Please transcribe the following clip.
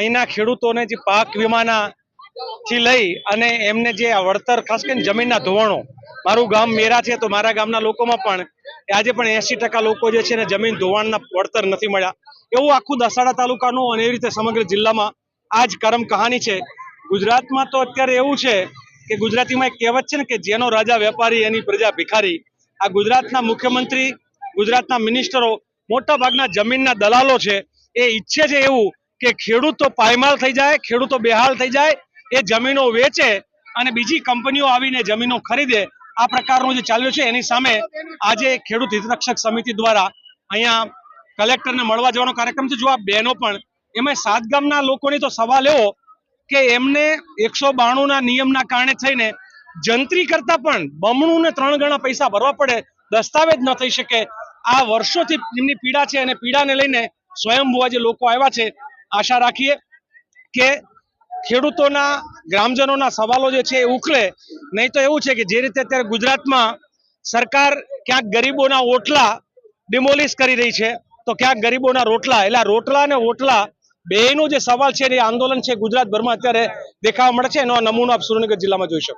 અહીંના ખેડૂતોને જે પાક વીમાના થી લઈ અને એમને જે વળતર, ખાસ કરીને જમીનના ધોવાણો મારું ગામ મેરા છે તો મારા ગામના લોકોમાં પણ આજે પણ એસી ટકા લોકો જે છે ને જમીન ધોવાણના વળતર નથી મળ્યા. એવું આખું દસાડા તાલુકાનું અને એવી રીતે સમગ્ર જિલ્લામાં આ જ કરમ કહાની છે. ગુજરાતમાં તો અત્યારે એવું છે કે ગુજરાતીમાં એક કહેવત છે ને કે જેનો રાજા વેપારી, એની પ્રજા ભિખારી. આ ગુજરાતના મુખ્યમંત્રી, ગુજરાતના મિનિસ્ટરો મોટા ભાગના જમીનના દલાલો છે. એ ઈચ્છે છે એવું કે ખેડૂતો પાયમાલ થઈ જાય, ખેડૂતો બેહાલ થઈ જાય, એ જમીનો વેચે અને બીજી કંપનીઓ આવીને જમીનો ખરીદે, આ પ્રકારનું જે ચાલ્યું છે, એની સામે આજે ખેડૂત હિતરક્ષક સમિતિ દ્વારા અહીંયા કલેક્ટરને મળવા જવાનો કાર્યક્રમ છે. જો આ બહેનો પણ, એમાં સાત ગામના લોકોની તો સવાલ એવો કે એમને એકસો બાણુંના નિયમના કારણે થઈને જંત્રી કરતા પણ બમણું ને ત્રણ ગણા પૈસા ભરવા પડે, દસ્તાવેજ ન થઈ શકે. આ વર્ષોથી એમની પીડા છે અને પીડાને લઈને સ્વયંભુવા જે લોકો આવ્યા છે. આશા રાખીએ કે ખેડૂતોના, ગ્રામજનોના સવાલો જે છે એ ઉકલે નહીં તો એવું છે કે જે રીતે અત્યારે ગુજરાતમાં સરકાર ક્યાંક ગરીબોના ઓટલા ડિમોલિશ કરી રહી છે, તો ક્યાંક ગરીબોના રોટલા, એટલે રોટલા અને ઓટલા બેનો જે સવાલ છે એ આંદોલન છે ગુજરાતભરમાં અત્યારે દેખાવા મળે છે. એનો નમૂનો આપ સુરેન્દ્રનગર જિલ્લામાં જોઈ શકો.